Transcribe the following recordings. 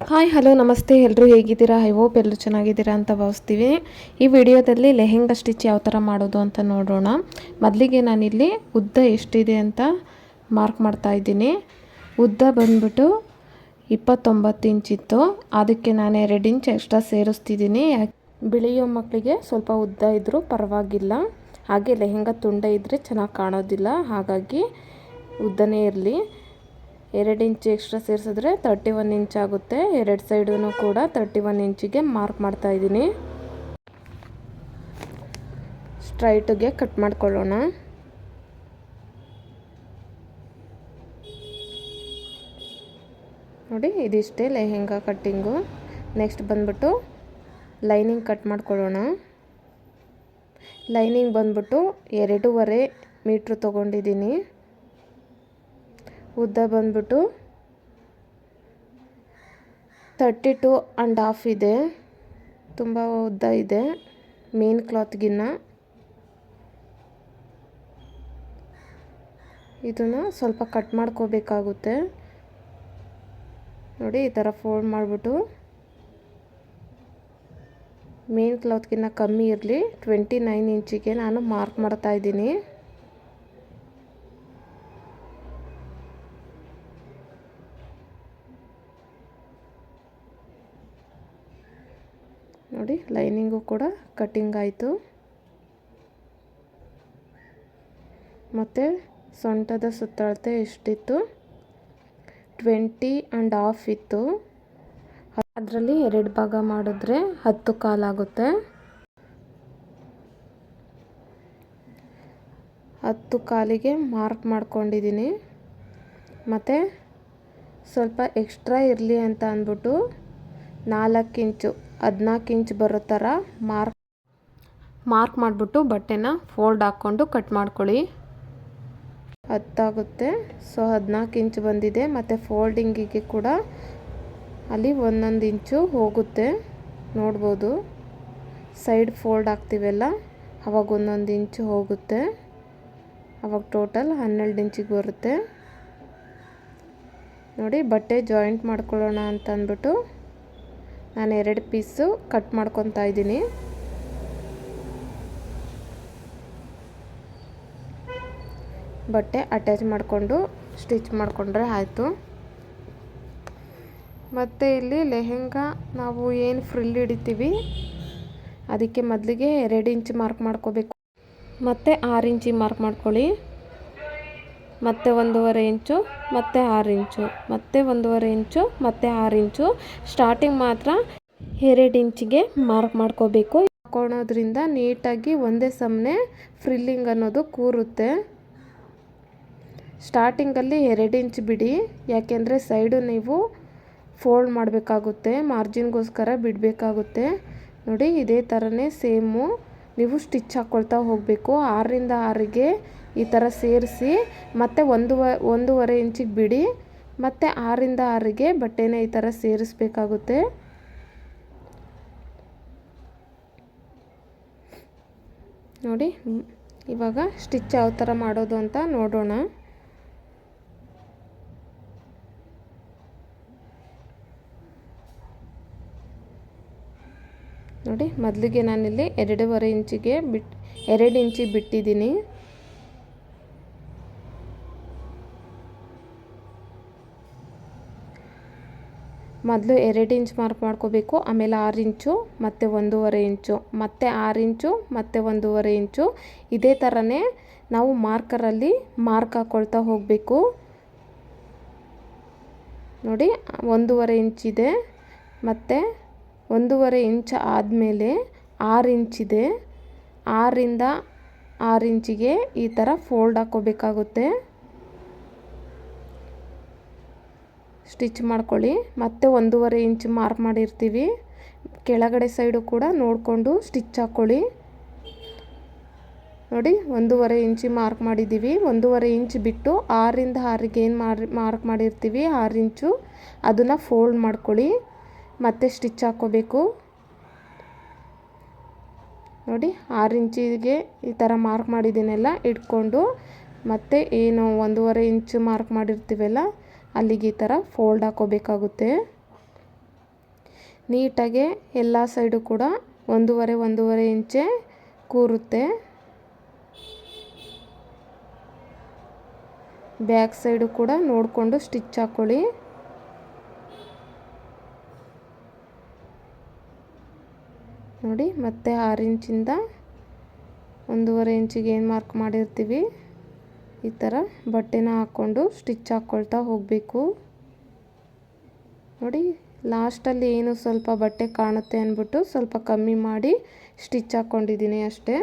Hi hello ನಮಸ್ತೆ. ಎಲ್ಲರೂ ಹೇಗಿದ್ದೀರಾ? ಐ ಹೋಪ್ ಎಲ್ಲರೂ ಚೆನ್ನಾಗಿದ್ದೀರಾ ಅಂತ ಭಾವಿಸ್ತೀವಿ. ಈ ವಿಡಿಯೋದಲ್ಲಿ ಲೆಹೆಂಗಾ ಸ್ಟಿಚ್ ಯಾವ ಥರ ಮಾಡೋದು ಅಂತ ನೋಡೋಣ. ಮೊದಲಿಗೆ ನಾನಿಲ್ಲಿ ಉದ್ದ ಎಷ್ಟಿದೆ ಅಂತ ಮಾರ್ಕ್ ಮಾಡ್ತಾ ಇದ್ದೀನಿ. ಉದ್ದ ಬಂದ್ಬಿಟ್ಟು ಇಪ್ಪತ್ತೊಂಬತ್ತು ಇಂಚಿತ್ತು ಅದಕ್ಕೆ ನಾನು ಎರಡು ಇಂಚ್ ಎಕ್ಸ್ಟ್ರಾ ಸೇರಿಸ್ತಿದ್ದೀನಿ. ಬೆಳೆಯೋ ಮಕ್ಕಳಿಗೆ ಸ್ವಲ್ಪ ಉದ್ದ ಇದ್ದರೂ ಪರವಾಗಿಲ್ಲ. ಹಾಗೆ ಲೆಹೆಂಗಾ ತುಂಡ ಇದ್ದರೆ ಚೆನ್ನಾಗಿ ಕಾಣೋದಿಲ್ಲ. ಹಾಗಾಗಿ ಉದ್ದನೇ ಇರಲಿ. ಎರಡು ಇಂಚ್ ಎಕ್ಸ್ಟ್ರಾ ಸೇರಿಸಿದ್ರೆ ತರ್ಟಿ ಒನ್ ಇಂಚ್ ಆಗುತ್ತೆ. ಎರಡು ಸೈಡೂ ಕೂಡ ತರ್ಟಿ ಒನ್ ಇಂಚಿಗೆ ಮಾರ್ಕ್ ಮಾಡ್ತಾ ಇದ್ದೀನಿ. ಸ್ಟ್ರೈಟಿಗೆ ಕಟ್ ಮಾಡ್ಕೊಳ್ಳೋಣ. ನೋಡಿ, ಇದಿಷ್ಟೇ ಲೆಹೆಂಗಾ ಕಟ್ಟಿಂಗು ನೆಕ್ಸ್ಟ್ ಬಂದ್ಬಿಟ್ಟು ಲೈನಿಂಗ್ ಕಟ್ ಮಾಡ್ಕೊಳ್ಳೋಣ. ಲೈನಿಂಗ್ ಬಂದ್ಬಿಟ್ಟು ಎರಡೂವರೆ ಮೀಟ್ರ್ ತೊಗೊಂಡಿದ್ದೀನಿ. ಉದ್ದ ಬಂದ್ಬಿಟ್ಟು ತರ್ಟಿ ಟು ಆ್ಯಂಡ್ ಹಾಫ್ ಇದೆ. ತುಂಬ ಉದ್ದ ಇದೆ. ಮೇನ್ ಕ್ಲಾತ್ಗಿನ್ನ ಇದನ್ನು ಸ್ವಲ್ಪ ಕಟ್ ಮಾಡ್ಕೋಬೇಕಾಗುತ್ತೆ. ನೋಡಿ, ಈ ಥರ ಫೋಲ್ಡ್ ಮಾಡಿಬಿಟ್ಟು. ಮೇನ್ ಕ್ಲಾತ್ಗಿನ್ನ ಕಮ್ಮಿ ಇರಲಿ. ಟ್ವೆಂಟಿ ನೈನ್ ಇಂಚಿಗೆ ನಾನು ಮಾರ್ಕ್ ಮಾಡ್ತಾ ನೋಡಿ, ಲೈನಿಂಗು ಕೂಡ ಕಟ್ಟಿಂಗ್ ಆಯಿತು. ಮತ್ತು ಸೊಂಟದ ಸುತ್ತಳತೆ ಎಷ್ಟಿತ್ತು? ಟ್ವೆಂಟಿ ಆ್ಯಂಡ್ ಹಾಫ್ ಇತ್ತು. ಅದರಲ್ಲಿ ಎರಡು ಭಾಗ ಮಾಡಿದ್ರೆ ಹತ್ತು ಕಾಲಾಗುತ್ತೆ ಹತ್ತು ಕಾಲಿಗೆ ಮಾರ್ಕ್ ಮಾಡ್ಕೊಂಡಿದ್ದೀನಿ. ಮತ್ತು ಸ್ವಲ್ಪ ಎಕ್ಸ್ಟ್ರಾ ಇರಲಿ ಅಂತ ಅಂದ್ಬಿಟ್ಟು ನಾಲ್ಕು ಇಂಚು ಹದಿನಾಲ್ಕು ಇಂಚ್ ಬರೋ ಥರ ಮಾರ್ಕ್ ಮಾರ್ಕ್ ಮಾಡಿಬಿಟ್ಟು ಬಟ್ಟೆನ ಫೋಲ್ಡ್ ಹಾಕ್ಕೊಂಡು ಕಟ್ ಮಾಡ್ಕೊಳ್ಳಿ. ಹತ್ತಾಗುತ್ತೆ. ಸೊ ಹದಿನಾಲ್ಕು ಇಂಚ್ ಬಂದಿದೆ. ಮತ್ತು ಫೋಲ್ಡಿಂಗಿಗೆ ಕೂಡ ಅಲ್ಲಿ ಒಂದೊಂದು ಇಂಚು ಹೋಗುತ್ತೆ. ನೋಡ್ಬೋದು. ಸೈಡ್ ಫೋಲ್ಡ್ ಆಗ್ತೀವಲ್ಲ ಅವಾಗ ಒಂದೊಂದು ಇಂಚು ಹೋಗುತ್ತೆ. ಅವಾಗ ಟೋಟಲ್ ಹನ್ನೆರಡು ಇಂಚಿಗೆ ಬರುತ್ತೆ. ನೋಡಿ ಬಟ್ಟೆ ಜಾಯಿಂಟ್ ಮಾಡ್ಕೊಳ್ಳೋಣ ಅಂತ ಅಂದ್ಬಿಟ್ಟು ನಾನು ಎರಡು ಪೀಸು ಕಟ್ ಮಾಡ್ಕೊತಾ ಇದ್ದೀನಿ. ಬಟ್ಟೆ ಅಟ್ಯಾಚ್ ಮಾಡಿಕೊಂಡು ಸ್ಟಿಚ್ ಮಾಡಿಕೊಂಡ್ರೆ ಆಯಿತು. ಮತ್ತು ಇಲ್ಲಿ ಲೆಹೆಂಗಾ ನಾವು ಏನು ಫ್ರಿಲ್ ಹಿಡಿತೀವಿ, ಅದಕ್ಕೆ ಮೊದಲಿಗೆ ಎರಡು ಇಂಚ್ ಮಾರ್ಕ್ ಮಾಡ್ಕೋಬೇಕು. ಮತ್ತು ಆರು ಇಂಚಿಗೆ ಮಾರ್ಕ್ ಮಾಡ್ಕೊಳ್ಳಿ. ಮತ್ತು ಒಂದೂವರೆ ಇಂಚು, ಮತ್ತೆ ಆರು ಇಂಚು, ಮತ್ತೆ ಒಂದೂವರೆ ಇಂಚು, ಮತ್ತೆ ಆರು ಇಂಚು. ಸ್ಟಾರ್ಟಿಂಗ್ ಮಾತ್ರ ಎರಡು ಇಂಚಿಗೆ ಮಾರ್ಕ್ ಮಾಡ್ಕೋಬೇಕು. ಹಾಕೊಳೋದ್ರಿಂದ ನೀಟಾಗಿ ಒಂದೇ ಸಮನೆ ಫ್ರಿಲ್ಲಿಂಗ್ ಅನ್ನೋದು ಕೂರುತ್ತೆ. ಸ್ಟಾರ್ಟಿಂಗಲ್ಲಿ ಎರಡು ಇಂಚ್ ಬಿಡಿ, ಯಾಕೆಂದರೆ ಸೈಡು ನೀವು ಫೋಲ್ಡ್ ಮಾಡಬೇಕಾಗುತ್ತೆ ಮಾರ್ಜಿನ್ಗೋಸ್ಕರ ಬಿಡಬೇಕಾಗುತ್ತೆ. ನೋಡಿ, ಇದೇ ಥರನೇ ಸೇಮು ನೀವು ಸ್ಟಿಚ್ ಹಾಕ್ಕೊಳ್ತಾ ಹೋಗಬೇಕು. ಆರರಿಂದ ಆರಿಗೆ ಈ ಥರ ಸೇರಿಸಿ ಮತ್ತು ಒಂದು ಒಂದೂವರೆ ಇಂಚಿಗೆ ಬಿಡಿ ಮತ್ತು ಆರಿಂದ ಆರಿಗೆ ಬಟ್ಟೆನ ಈ ಥರ ಸೇರಿಸ್ಬೇಕಾಗುತ್ತೆ. ನೋಡಿ, ಇವಾಗ ಸ್ಟಿಚ್ ಯಾವ ಥರ ಮಾಡೋದು ಅಂತ ನೋಡೋಣ. ನೋಡಿ, ಮೊದಲಿಗೆ ನಾನಿಲ್ಲಿ ಎರಡೂವರೆ ಇಂಚಿಗೆ ಬಿಟ್, ಎರಡು ಇಂಚಿಗೆ ಬಿಟ್ಟಿದ್ದೀನಿ. ಮೊದಲು ಎರಡು ಇಂಚ್ ಮಾರ್ಕ್ ಮಾಡ್ಕೋಬೇಕು, ಆಮೇಲೆ ಆರು ಇಂಚು, ಮತ್ತು ಒಂದೂವರೆ ಇಂಚು, ಮತ್ತು ಆರು ಇಂಚು, ಮತ್ತು ಒಂದೂವರೆ ಇಂಚು. ಇದೇ ಥರನೇ ನಾವು ಮಾರ್ಕರಲ್ಲಿ ಮಾರ್ಕ್ ಹಾಕ್ಕೊಳ್ತಾ ಹೋಗಬೇಕು. ನೋಡಿ, ಒಂದೂವರೆ ಇಂಚಿದೆ ಮತ್ತು ಒಂದೂವರೆ ಇಂಚ್ ಆದಮೇಲೆ ಆರು ಇಂಚಿದೆ ಆರಿಂದ ಆರು ಇಂಚಿಗೆ ಈ ಥರ ಫೋಲ್ಡ್ ಹಾಕ್ಕೋಬೇಕಾಗುತ್ತೆ ಸ್ಟಿಚ್ ಮಾಡ್ಕೊಳ್ಳಿ. ಮತ್ತೆ ಒಂದೂವರೆ ಇಂಚ್ ಮಾರ್ಕ್ ಮಾಡಿರ್ತೀವಿ. ಕೆಳಗಡೆ ಸೈಡು ಕೂಡ ನೋಡಿಕೊಂಡು ಸ್ಟಿಚ್ ಹಾಕ್ಕೊಳ್ಳಿ. ನೋಡಿ, ಒಂದೂವರೆ ಇಂಚಿ ಮಾರ್ಕ್ ಮಾಡಿದ್ದೀವಿ. ಒಂದೂವರೆ ಇಂಚ್ ಬಿಟ್ಟು ಆರಿಂದ ಆರಿಗೆ ಏನು ಮಾರ್ಕ್ ಮಾಡಿರ್ತೀವಿ? ಆರು ಇಂಚು. ಅದನ್ನು ಫೋಲ್ಡ್ ಮಾಡ್ಕೊಳ್ಳಿ. ಮತ್ತೆ ಸ್ಟಿಚ್ ಹಾಕ್ಕೋಬೇಕು. ನೋಡಿ, ಆರು ಇಂಚಿಗೆ ಈ ಥರ ಮಾರ್ಕ್ ಮಾಡಿದ್ದೀನಲ್ಲ ಇಟ್ಕೊಂಡು. ಮತ್ತು ಏನು, ಒಂದೂವರೆ ಇಂಚ್ ಮಾರ್ಕ್ ಮಾಡಿರ್ತೀವಲ್ಲ ಅಲ್ಲಿಗೆ ಈ ಥರ ಫೋಲ್ಡ್ ಹಾಕೋಬೇಕಾಗುತ್ತೆ. ನೀಟಾಗೆ ಎಲ್ಲ ಸೈಡು ಕೂಡ ಒಂದೂವರೆ ಒಂದೂವರೆ ಇಂಚೆ ಕೂರುತ್ತೆ. ಬ್ಯಾಕ್ ಸೈಡು ಕೂಡ ನೋಡಿಕೊಂಡು ಸ್ಟಿಚ್ ಹಾಕ್ಕೊಳ್ಳಿ ನೋಡಿ, ಮತ್ತೆ ಆರು ಇಂಚಿಂದ ಒಂದೂವರೆ ಇಂಚಿಗೆ ಏನು ಮಾರ್ಕ್ ಮಾಡಿರ್ತೀವಿ? ಈ ಥರ ಬಟ್ಟೆನ ಹಾಕ್ಕೊಂಡು ಸ್ಟಿಚ್ ಹಾಕ್ಕೊಳ್ತಾ ಹೋಗಬೇಕು. ನೋಡಿ ಲಾಸ್ಟಲ್ಲಿ ಏನು ಸ್ವಲ್ಪ ಬಟ್ಟೆ ಕಾಣುತ್ತೆ ಅಂದ್ಬಿಟ್ಟು ಸ್ವಲ್ಪ ಕಮ್ಮಿ ಮಾಡಿ ಸ್ಟಿಚ್ ಹಾಕ್ಕೊಂಡಿದ್ದೀನಿ ಅಷ್ಟೇ.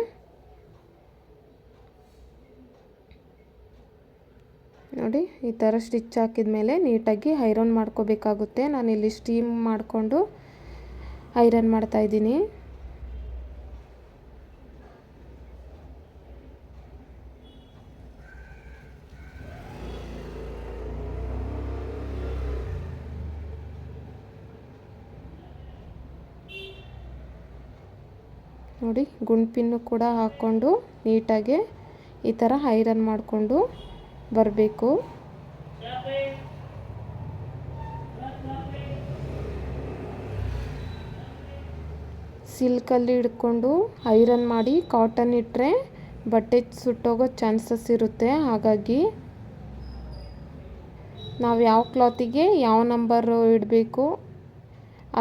ನೋಡಿ, ಈ ಥರ ಸ್ಟಿಚ್ ಹಾಕಿದ ಮೇಲೆ ನೀಟಾಗಿ ಐರನ್ ಮಾಡ್ಕೋಬೇಕಾಗುತ್ತೆ. ನಾನಿಲ್ಲಿ ಸ್ಟೀಮ್ ಮಾಡಿಕೊಂಡು ಐರನ್ ಮಾಡ್ತಾಯಿದ್ದೀನಿ ನೋಡಿ, ಗುಂಡ್ಪಿನ್ನು ಕೂಡ ಹಾಕ್ಕೊಂಡು ನೀಟಾಗಿ ಈ ಥರ ಐರನ್ ಮಾಡಿಕೊಂಡು ಬರಬೇಕು. ಸಿಲ್ಕಲ್ಲಿ ಹಿಡ್ಕೊಂಡು ಐರನ್ ಮಾಡಿ ಕಾಟನ್ ಇಟ್ಟರೆ ಬಟ್ಟೆ ಸುಟ್ಟೋಗೋ ಚಾನ್ಸಸ್ ಇರುತ್ತೆ. ಹಾಗಾಗಿ ನಾವು ಯಾವ ಕ್ಲಾತಿಗೆ ಯಾವ ನಂಬರು ಇಡಬೇಕು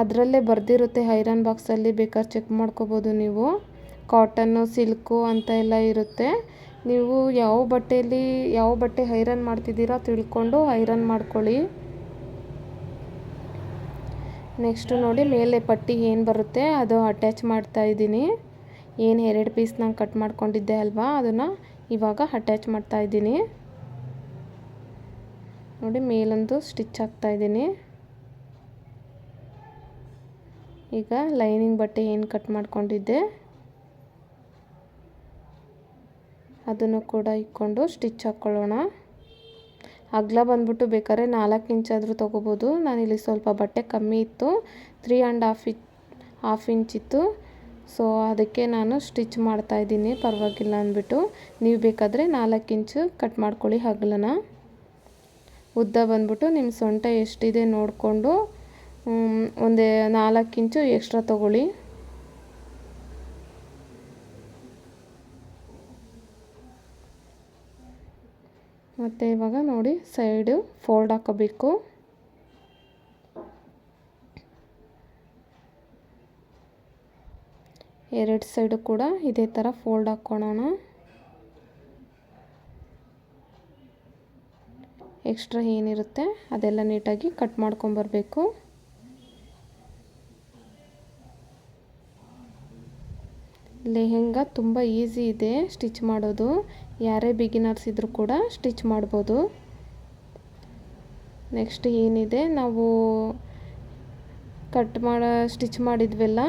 ಅದರಲ್ಲೇ ಬರೆದಿರುತ್ತೆ ಐರನ್ ಬಾಕ್ಸಲ್ಲಿ ಬೇಕಾದ್ರೆ ಚೆಕ್ ಮಾಡ್ಕೋಬೋದು ನೀವು. ಕಾಟನ್ನು, ಸಿಲ್ಕು ಅಂತ ಎಲ್ಲ ಇರುತ್ತೆ. ನೀವು ಯಾವ ಬಟ್ಟೆಯಲ್ಲಿ, ಯಾವ ಬಟ್ಟೆ ಐರನ್ ಮಾಡ್ತಿದ್ದೀರಾ ತಿಳ್ಕೊಂಡು ಐರನ್ ಮಾಡ್ಕೊಳ್ಳಿ. ನೆಕ್ಸ್ಟು ನೋಡಿ ಮೇಲೆ ಪಟ್ಟಿ ಏನು ಬರುತ್ತೆ ಅದು ಅಟ್ಯಾಚ್ ಮಾಡ್ತಾ ಇದ್ದೀನಿ. ಏನು ಎರಡು ಪೀಸ್ ನಾನು ಕಟ್ ಮಾಡ್ಕೊಂಡಿದ್ದೆ ಅಲ್ವಾ ಅದನ್ನು ಇವಾಗ ಅಟ್ಯಾಚ್ ಮಾಡ್ತಾ ಇದ್ದೀನಿ. ನೋಡಿ ಮೇಲೊಂದು ಸ್ಟಿಚ್ ಹಾಕ್ತಾ ಇದ್ದೀನಿ. ಈಗ ಲೈನಿಂಗ್ ಬಟ್ಟೆ ಏನು ಕಟ್ ಮಾಡ್ಕೊಂಡಿದ್ದೆ, ಅದನ್ನು ಕೂಡ ಇಕ್ಕೊಂಡು ಸ್ಟಿಚ್ ಹಾಕ್ಕೊಳ್ಳೋಣ. ಅಗ್ಲ ಬಂದ್ಬಿಟ್ಟು ಬೇಕಾದ್ರೆ ನಾಲ್ಕು ಇಂಚಾದರೂ ತೊಗೋಬೋದು. ನಾನಿಲ್ಲಿ ಸ್ವಲ್ಪ ಬಟ್ಟೆ ಕಮ್ಮಿ ಇತ್ತು three and half inch half inch ಇತ್ತು. ಸೊ ಅದಕ್ಕೆ ನಾನು ಸ್ಟಿಚ್ ಮಾಡ್ತಾಯಿದ್ದೀನಿ ಪರವಾಗಿಲ್ಲ ಅಂದ್ಬಿಟ್ಟು. ನೀವು ಬೇಕಾದರೆ ನಾಲ್ಕು ಇಂಚು ಕಟ್ ಮಾಡ್ಕೊಳ್ಳಿ ಹಗ್ಲನ ಉದ್ದ ಬಂದ್ಬಿಟ್ಟು ನಿಮ್ಮ ಸೊಂಟ ಎಷ್ಟಿದೆ ನೋಡಿಕೊಂಡು ಒಂದು ನಾಲ್ಕು ಇಂಚು ಎಕ್ಸ್ಟ್ರಾ ತಗೊಳ್ಳಿ. ಮತ್ತು ಇವಾಗ ನೋಡಿ ಸೈಡು ಫೋಲ್ಡ್ ಹಾಕೋಬೇಕು. ಎರಡು ಸೈಡು ಕೂಡ ಇದೇ ಥರ ಫೋಲ್ಡ್ ಹಾಕ್ಕೊಳ್ಳೋಣ ಎಕ್ಸ್ಟ್ರಾ ಏನಿರುತ್ತೆ ಅದೆಲ್ಲ ನೀಟಾಗಿ ಕಟ್ ಮಾಡ್ಕೊಂಬರ್ಬೇಕು ಲೆಹೆಂಗಾ ತುಂಬ ಈಸಿ ಇದೆ ಸ್ಟಿಚ್ ಮಾಡೋದು. ಯಾರೇ ಬಿಗಿನರ್ಸ್ ಇದ್ದರೂ ಕೂಡ ಸ್ಟಿಚ್ ಮಾಡ್ಬೋದು. ನೆಕ್ಸ್ಟ್ ಏನಿದೆ? ನಾವು ಕಟ್ ಮಾಡ, ಸ್ಟಿಚ್ ಮಾಡಿದ್ವಲ್ಲ?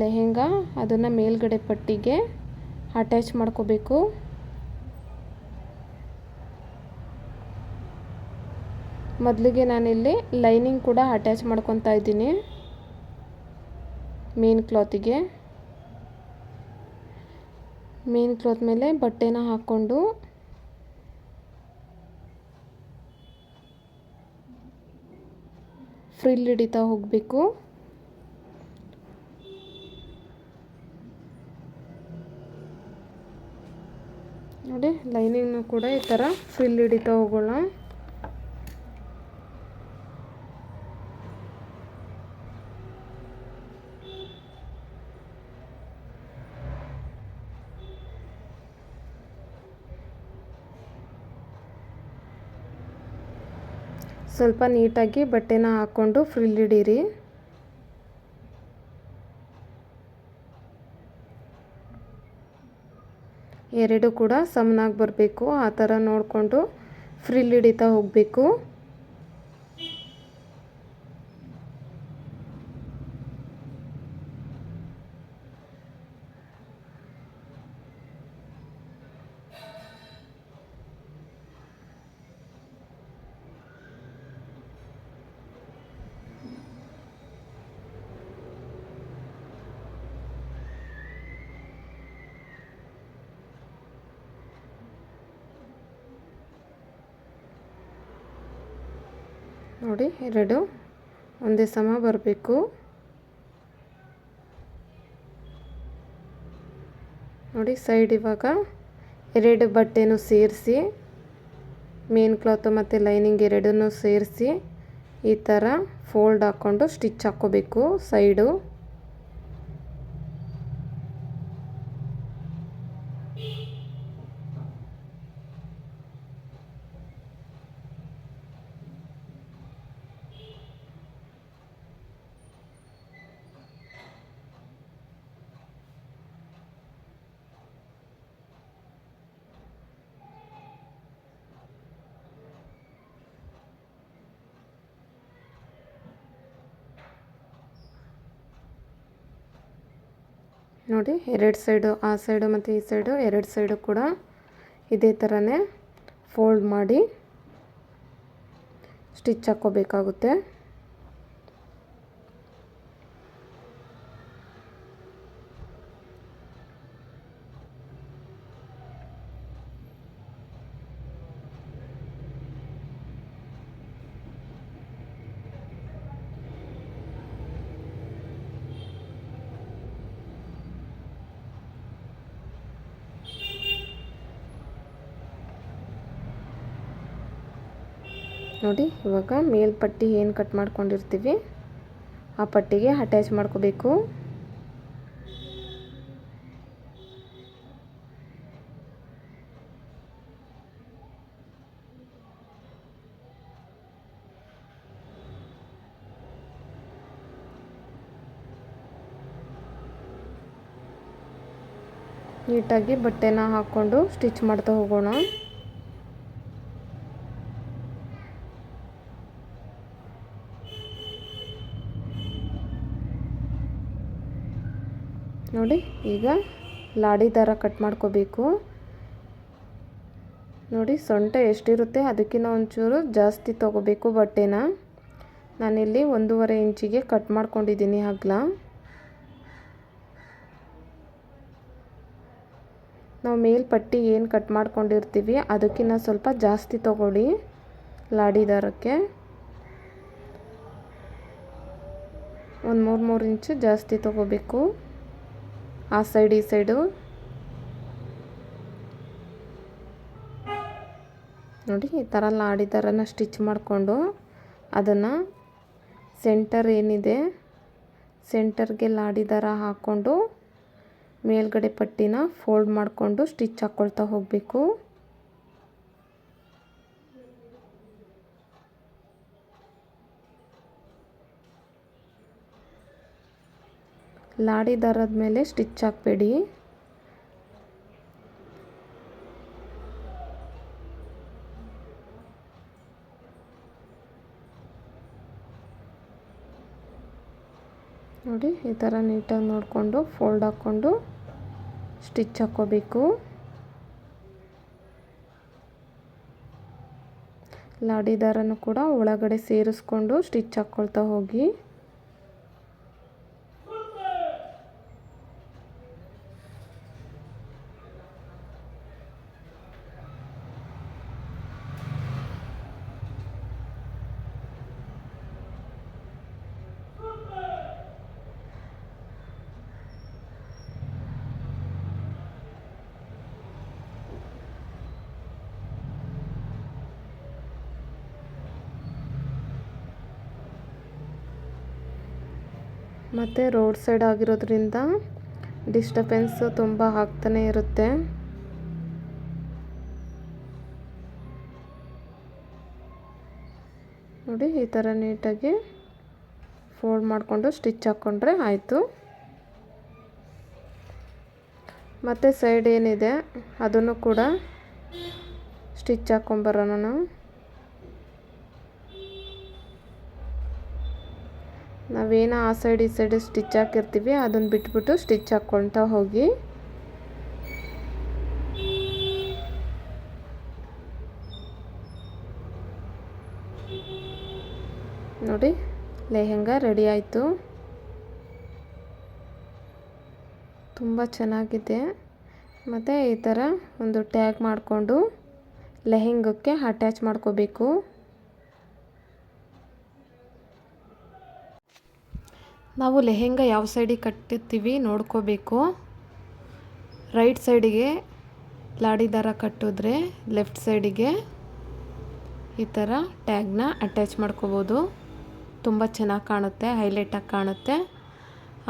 ಲೆಹೆಂಗ, ಅದನ್ನು ಮೇಲ್ಗಡೆ ಪಟ್ಟಿಗೆ ಅಟ್ಯಾಚ್ ಮಾಡ್ಕೋಬೇಕು. ಮೊದಲಿಗೆ ನಾನಿಲ್ಲಿ ಲೈನಿಂಗ್ ಕೂಡ ಅಟ್ಯಾಚ್ ಮಾಡ್ಕೊತಾ ಇದ್ದೀನಿ. ಮೇನ್ ಕ್ಲಾತಿಗೆ. ಮೇನ್ ಕ್ಲಾತ್ ಮೇಲೆ ಬಟ್ಟೆನ ಹಾಕ್ಕೊಂಡು ಫ್ರಿಲ್ ಹಿಡಿತಾ ಹೋಗಬೇಕು. ನೋಡಿ ಲೈನಿಂಗ್ನು ಕೂಡ ಈ ಥರ ಫ್ರಿಲ್ ಹಿಡಿತಾ ಹೋಗೋಣ. ಸ್ವಲ್ಪ ನೀಟಾಗಿ ಬಟ್ಟೆನ ಹಾಕ್ಕೊಂಡು ಫ್ರಿಲ್ ಹಿಡೀರಿ. ಎರಡು ಕೂಡ ಸಮನಾಗಿ ಬರಬೇಕು. ಆ ಥರ ನೋಡಿಕೊಂಡು ಫ್ರಿಲ್ ಹಿಡಿತಾ ಹೋಗಬೇಕು. ನೋಡಿ, ಎರಡು. ಒಂದೇ ಸಮ ಬರಬೇಕು. ನೋಡಿ, ಸೈಡ್ ಇವಾಗ ಎರಡು ಬಟ್ಟೆನೂ ಸೇರಿಸಿ, ಮೇನ್ ಕ್ಲಾತು ಮತ್ತು ಲೈನಿಂಗ್ ಎರಡನ್ನೂ ಸೇರಿಸಿ, ಈ ಥರ ಫೋಲ್ಡ್ ಹಾಕ್ಕೊಂಡು ಸ್ಟಿಚ್ ಹಾಕ್ಕೋಬೇಕು ಸೈಡು. ನೋಡಿ, ಎರಡು ಸೈಡು ಆ ಸೈಡು ಮತ್ತು ಈ ಸೈಡು ಎರಡು ಸೈಡು ಕೂಡ ಇದೇ ಥರನೇ ಫೋಲ್ಡ್ ಮಾಡಿ ಸ್ಟಿಚ್ ಹಾಕ್ಕೋಬೇಕಾಗುತ್ತೆ. ನೋಡಿ, ಇವಾಗ ಮೇಲ್ಪಟ್ಟಿ ಏನು ಕಟ್ ಮಾಡ್ಕೊಂಡಿರ್ತೀವಿ, ಆ ಪಟ್ಟಿಗೆ ಅಟ್ಯಾಚ್ ಮಾಡ್ಕೋಬೇಕು. ನೀಟಾಗಿ ಬಟ್ಟೆನ ಹಾಕ್ಕೊಂಡು ಸ್ಟಿಚ್ ಮಾಡ್ತಾ ಹೋಗೋಣ ನೋಡಿ ಈಗ ಲಾಡಿ ದಾರ ಕಟ್ ಮಾಡ್ಕೋಬೇಕು. ನೋಡಿ ಸೊಂಟ ಎಷ್ಟಿರುತ್ತೆ ಅದಕ್ಕಿಂತ ಒಂಚೂರು ಜಾಸ್ತಿ ತೊಗೋಬೇಕು ಬಟ್ಟೆನ. ನಾನಿಲ್ಲಿ ಒಂದೂವರೆ ಇಂಚಿಗೆ ಕಟ್ ಮಾಡ್ಕೊಂಡಿದ್ದೀನಿ ಹಗ್ಲ. ನಾವು ಮೇಲ್ಪಟ್ಟಿ ಏನು ಕಟ್ ಮಾಡ್ಕೊಂಡಿರ್ತೀವಿ ಅದಕ್ಕಿಂತ ಸ್ವಲ್ಪ ಜಾಸ್ತಿ ತಗೊಳ್ಳಿ ಲಾಡಿ ದಾರಕ್ಕೆ. ಒಂದು ಮೂರು ಮೂರು ಇಂಚು ಜಾಸ್ತಿ ತೊಗೋಬೇಕು. ಆ ಸೈಡ್, ಈ ಸೈಡು. ನೋಡಿ, ಈ ಥರ ಲಾಡಿ ಥರನ ಸ್ಟಿಚ್ ಮಾಡಿಕೊಂಡು ಅದನ್ನು ಸೆಂಟರ್ ಏನಿದೆ ಸೆಂಟರ್ಗೆ ಲಾಡಿ ದಾರ ಹಾಕ್ಕೊಂಡು ಮೇಲ್ಗಡೆ ಪಟ್ಟಿನ ಫೋಲ್ಡ್ ಮಾಡಿಕೊಂಡು ಸ್ಟಿಚ್ ಹಾಕ್ಕೊಳ್ತಾ ಹೋಗಬೇಕು. ಲಾಡಿ ದಾರದ ಮೇಲೆ ಸ್ಟಿಚ್ ಹಾಕಬೇಡಿ. ನೋಡಿ, ಈ ಥರ ನೀಟಾಗಿ ನೋಡಿಕೊಂಡು, ಫೋಲ್ಡ್ ಹಾಕ್ಕೊಂಡು ಸ್ಟಿಚ್ ಹಾಕ್ಕೋಬೇಕು. ಲಾಡಿ ದಾರನೂ ಕೂಡ ಒಳಗಡೆ ಸೇರಿಸ್ಕೊಂಡು ಸ್ಟಿಚ್ ಹಾಕ್ಕೊಳ್ತಾ ಹೋಗಿ. ಮತ್ತು ರೋಡ್ ಸೈಡ್ ಆಗಿರೋದ್ರಿಂದ ಡಿಸ್ಟಬೆನ್ಸು ತುಂಬ ಆಗ್ತಾನೇ ಇರುತ್ತೆ. ನೋಡಿ, ಈ ಥರ ನೀಟಾಗಿ ಫೋಲ್ಡ್ ಮಾಡಿಕೊಂಡು ಸ್ಟಿಚ್ ಹಾಕ್ಕೊಂಡ್ರೆ ಆಯಿತು. ಮತ್ತು ಸೈಡ್ ಏನಿದೆ, ಅದನ್ನು ಕೂಡ ಸ್ಟಿಚ್ ಹಾಕ್ಕೊಂಬರೋಣ ನಾವು ನಾವೇನು ಆ ಸೈಡ್ ಈ ಸೈಡ್ ಸ್ಟಿಚ್ ಹಾಕಿರ್ತೀವಿ, ಅದನ್ನು ಬಿಟ್ಬಿಟ್ಟು ಸ್ಟಿಚ್ ಹಾಕ್ಕೊಳ್ತಾ ಹೋಗಿ. ನೋಡಿ, ಲೆಹೆಂಗ ರೆಡಿ ಆಯಿತು. ತುಂಬ ಚೆನ್ನಾಗಿದೆ. ಮತ್ತು ಈ ಥರ ಒಂದು ಟ್ಯಾಗ್ ಮಾಡಿಕೊಂಡು ಲೆಹೆಂಗಕ್ಕೆ ಅಟ್ಯಾಚ್ ಮಾಡ್ಕೋಬೇಕು. ನಾವು ಲೆಹೆಂಗ ಯಾವ ಸೈಡಿಗೆ ಕಟ್ಟುತ್ತೀವಿ ನೋಡ್ಕೋಬೇಕು. ರೈಟ್ ಸೈಡಿಗೆ ಲಾಡಿ ದಾರ ಕಟ್ಟಿದ್ರೆ ಲೆಫ್ಟ್ ಸೈಡಿಗೆ ಈ ಥರ ಟ್ಯಾಗ್ನ ಅಟ್ಯಾಚ್ ಮಾಡ್ಕೋಬೋದು. ತುಂಬ ಚೆನ್ನಾಗಿ ಕಾಣುತ್ತೆ ಹೈಲೈಟಾಗಿ ಕಾಣುತ್ತೆ.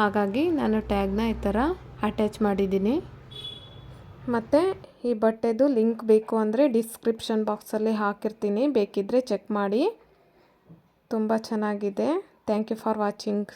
ಹಾಗಾಗಿ ನಾನು ಟ್ಯಾಗ್ನ ಈ ಥರ ಅಟ್ಯಾಚ್ ಮಾಡಿದ್ದೀನಿ. ಮತ್ತು ಈ ಬಟ್ಟೆದು ಲಿಂಕ್ ಬೇಕು ಅಂದರೆ ಡಿಸ್ಕ್ರಿಪ್ಷನ್ ಬಾಕ್ಸಲ್ಲಿ ಹಾಕಿರ್ತೀನಿ. ಬೇಕಿದ್ದರೆ ಚೆಕ್ ಮಾಡಿ. ತುಂಬ ಚೆನ್ನಾಗಿದೆ. Thank you for watching.